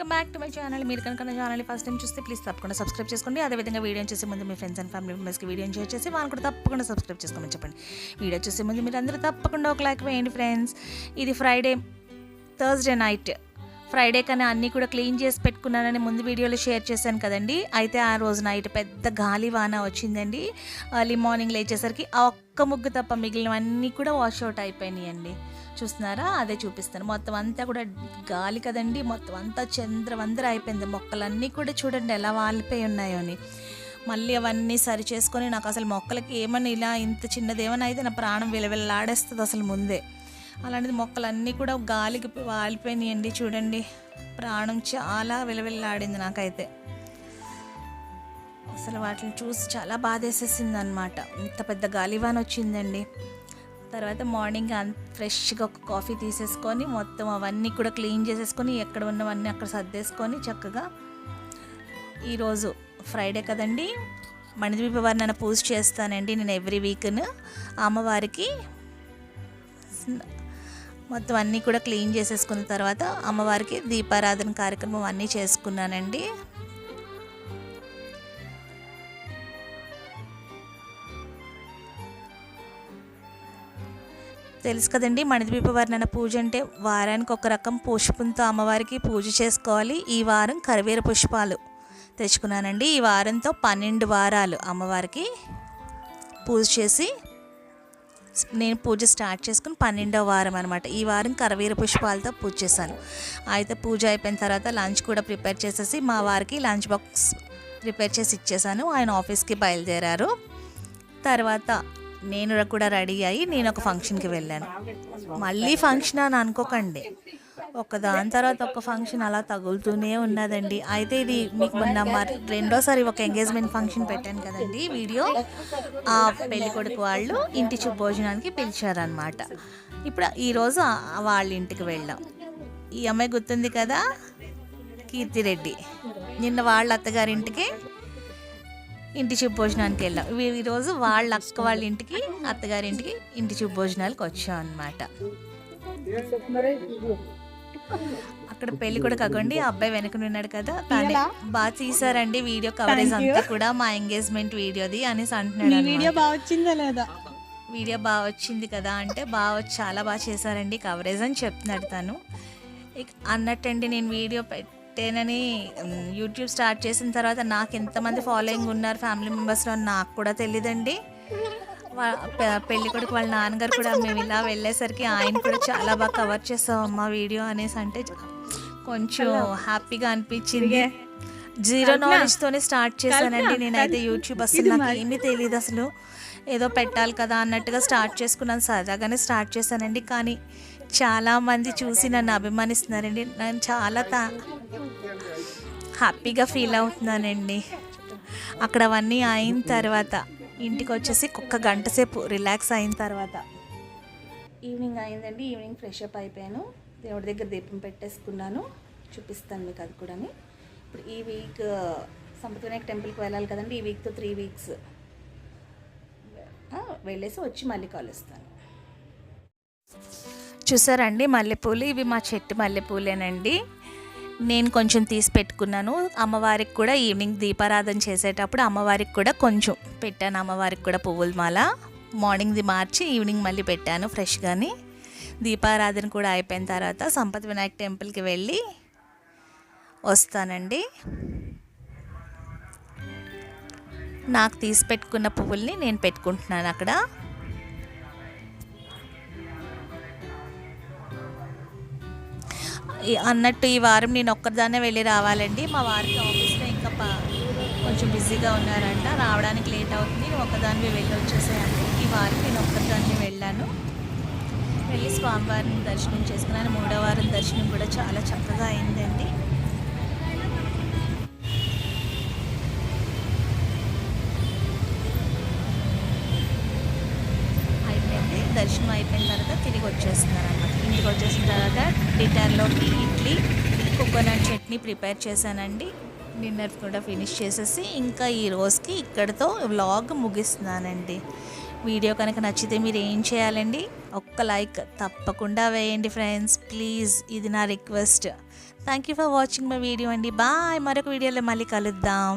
Welcome back to my channel. మీరు కనుక నా ఛానల్ ఫస్ట్ టైం చూస్తే ప్లీజ్ తప్పకుండా సబ్స్క్రైబ్ చేసుకోండి. అదేవిధంగా వీడియో చేసే ముందు మీ ఫ్రెండ్స్ అండ్ ఫ్యామిలీ మెంబర్స్కి వీడియో షేర్ చేసి వాళ్ళు కూడా తప్పకుండా సబ్స్క్రైబ్ చేసుకోమని చెప్పండి. వీడియో చూసే ముందు మీరు అందరూ తప్పకుండా ఒక లైక్ వేయండి ఫ్రెండ్స్ ఇది ఫ్రైడే థర్స్డే నైట్ ఫ్రైడే కానీ అన్నీ కూడా క్లీన్ చేసి పెట్టుకున్నానని ముందు వీడియోలో షేర్ చేశాను కదండి. అయితే ఆ రోజు నైట్ పెద్ద గాలి వాన వచ్చిందండి. ఎర్లీ మార్నింగ్ లేచేసరికి ఆ ఒక్క ముగ్గు తప్ప మిగిలినవన్నీ కూడా వాష్ అవుట్ అండి చూస్తున్నారా? అదే చూపిస్తాను. మొత్తం అంతా కూడా గాలి కదండి. మొత్తం అంతా చంద్రవందర అయిపోయింది. మొక్కలన్నీ కూడా చూడండి ఎలా వాలిపోయి ఉన్నాయో అని. మళ్ళీ అవన్నీ సరి చేసుకొని నాకు అసలు మొక్కలకి ఏమన్నా ఇలా ఇంత చిన్నది ఏమైనా అయితే నా ప్రాణం విలవిల్లాడేస్తుంది అసలు ముందే. అలాంటిది మొక్కలన్నీ కూడా గాలికి వాలిపోయినాయండి. చూడండి. ప్రాణం చాలా విలవిల్లాడింది నాకైతే. అసలు వాటిని చూసి చాలా బాధేసేసింది అనమాట ఇంత పెద్ద గాలివాన్ వచ్చిందండి తర్వాత మార్నింగ్ ఫ్రెష్గా ఒక కాఫీ తీసేసుకొని మొత్తం అవన్నీ కూడా క్లీన్ చేసేసుకొని ఎక్కడ ఉన్నవన్నీ అక్కడ సర్దేసుకొని చక్కగా ఈరోజు ఫ్రైడే కదండి. మణిదీప నన్ను పూజ చేస్తానండి నేను ఎవ్రీ వీక్ను. అమ్మవారికి మొత్తం అన్నీ కూడా క్లీన్ చేసేసుకున్న తర్వాత అమ్మవారికి దీపారాధన కార్యక్రమం అన్నీ చేసుకున్నానండి. తెలుసు కదండి మణిదీప వర్ణన పూజ అంటే వారానికి ఒక రకం పుష్పంతో అమ్మవారికి పూజ చేసుకోవాలి. ఈ వారం కరివేర పుష్పాలు తెచ్చుకున్నానండి. ఈ వారంతో పన్నెండు వారాలు అమ్మవారికి పూజ చేసి నేను పూజ స్టార్ట్ చేసుకుని పన్నెండవ వారం అనమాట ఈ వారం కరవీర పుష్పాలతో పూజ చేశాను. అయితే పూజ అయిపోయిన తర్వాత లంచ్ కూడా ప్రిపేర్ చేసేసి మా వారికి లంచ్ బాక్స్ ప్రిపేర్ చేసి ఇచ్చేసాను. ఆయన ఆఫీస్కి బయలుదేరారు. తర్వాత నేను కూడా రెడీ అయ్యి నేను ఒక ఫంక్షన్కి వెళ్ళాను. మళ్ళీ ఫంక్షన్ అని అనుకోకండి. ఒక దాని తర్వాత ఒక ఫంక్షన్ అలా తగులుతూనే ఉన్నదండి. అయితే ఇది మీకు మొన్న రెండోసారి ఒక ఎంగేజ్మెంట్ ఫంక్షన్ పెట్టాను కదండి వీడియో. ఆ పెళ్ళి కొడుకు వాళ్ళు ఇంటి భోజనానికి పిలిచారనమాట ఇప్పుడు ఈరోజు వాళ్ళ ఇంటికి వెళ్ళాం. ఈ అమ్మాయి గుర్తుంది కదా? కీర్తిరెడ్డి. నిన్న వాళ్ళ అత్తగారింటికి ఇంటి చూపు భోజనానికి వెళ్ళాం. ఈ- ఈరోజు వాళ్ళ అక్క వాళ్ళ ఇంటికి అత్తగారింటికి ఇంటి చూపు భోజనాలకు వచ్చాం అనమాట అక్కడ పెళ్ళి కూడా కాకండి ఆ అబ్బాయి వెనక ఉన్నాడు కదా తానే బాగా తీసారండి వీడియో కవరేజ్ అంతా కూడా మా ఎంగేజ్మెంట్ వీడియోది అనేసి అంటున్నాడు. వీడియో బాగా వచ్చిందా లేదా? వీడియో బాగా వచ్చింది కదా అంటే బాగా చాలా బాగా చేశారండి కవరేజ్ అని చెప్తున్నాడు తను. అన్నట్టండి నేను వీడియో పెట్టానని యూట్యూబ్ స్టార్ట్ చేసిన తర్వాత నాకు ఎంతమంది ఫాలోయింగ్ ఉన్నారు ఫ్యామిలీ మెంబర్స్లో నాకు కూడా తెలియదండి పెళ్ళి కొడుకు వాళ్ళ నాన్నగారు కూడా మేము ఇలా వెళ్ళేసరికి ఆయన కూడా చాలా బాగా కవర్ చేస్తాం అమ్మ వీడియో అనేసి అంటే కొంచెం హ్యాపీగా అనిపించింది. జీరో నాలెడ్జ్ తోనే స్టార్ట్ చేశానండి నేనైతే యూట్యూబ్ అసలు నాకు ఏమీ తెలియదు అసలు. ఏదో పెట్టాలి కదా అన్నట్టుగా స్టార్ట్ చేసుకున్నాను. సరదాగానే స్టార్ట్ చేశానండి. కానీ చాలామంది చూసి నన్ను అభిమానిస్తున్నారండి. నేను చాలా తా హ్యాపీగా ఫీల్ అవుతున్నానండి. అక్కడ అవన్నీ అయిన తర్వాత ఇంటికి వచ్చేసి ఒక్క గంట సేపు రిలాక్స్ అయిన తర్వాత ఈవినింగ్ అయిందండి. ఈవినింగ్ ఫ్రెష్ అప్ అయిపోయాను. దేవుడి దగ్గర దీపం పెట్టేసుకున్నాను. చూపిస్తాను మీకు అది కూడా ఇప్పుడు ఈ వీక్ సంపత్ వినాయక టెంపుల్కి వెళ్ళాలి కదండి. ఈ వీక్తో త్రీ వీక్స్. వెళ్ళేసి వచ్చి మళ్ళీ కలుస్తాను. చూసారండి మల్లెపూలు? ఇవి మా చెట్టు మల్లెపూలేనండి. నేను కొంచెం తీసి పెట్టుకున్నాను. అమ్మవారికి కూడా ఈవినింగ్ దీపారాధన చేసేటప్పుడు అమ్మవారికి కూడా కొంచెం పెట్టాను. అమ్మవారికి కూడా పువ్వుల మాల. మార్నింగ్ది మార్చి ఈవినింగ్ మళ్ళీ పెట్టాను ఫ్రెష్గాని. దీపారాధన కూడా అయిపోయిన తర్వాత సంపత్ వినాయక్ టెంపుల్కి వెళ్ళి వస్తానండి. నాకు తీసి పెట్టుకున్న పువ్వుల్ని నేను పెట్టుకుంటున్నాను అక్కడ. అన్నట్టు ఈ వారం నేను ఒక్కదాన్నే వెళ్ళి రావాలండి. మా వారికి ఆఫీస్లో ఇంకా కొంచెం బిజీగా ఉన్నారంట. రావడానికి లేట్ అవుతుంది. నేను ఒక్కదాన్ని వెళ్ళి వచ్చేసేయాలి. ఈ వారం నేను ఒక్కదాన్ని వెళ్ళాను. వెళ్ళి స్వామివారిని దర్శనం చేసుకున్నాను. మూడో వారం దర్శనం కూడా చాలా చక్కగా అయిందండి. దర్శనం అయిపోయిన తర్వాత తిరిగి వచ్చేస్తున్నారు అనమాట ఇంటికి వచ్చేసిన తర్వాత డిన్నర్లోకి ఇడ్లీ కోకోనట్ చట్నీ ప్రిపేర్ చేశానండి. డిన్నర్ కూడా ఫినిష్ చేసేసి ఇంకా ఈ రోజుకి ఇక్కడితో వ్లాగ్ ముగిస్తున్నానండి. వీడియో కనుక నచ్చితే మీరు ఏం చేయాలండి? ఒక్క లైక్ తప్పకుండా వేయండి ఫ్రెండ్స్. ప్లీజ్ ఇది నా request. Thank you for watching my video అండి. బాయ్. మరొక వీడియోలో మళ్ళీ కలుద్దాం.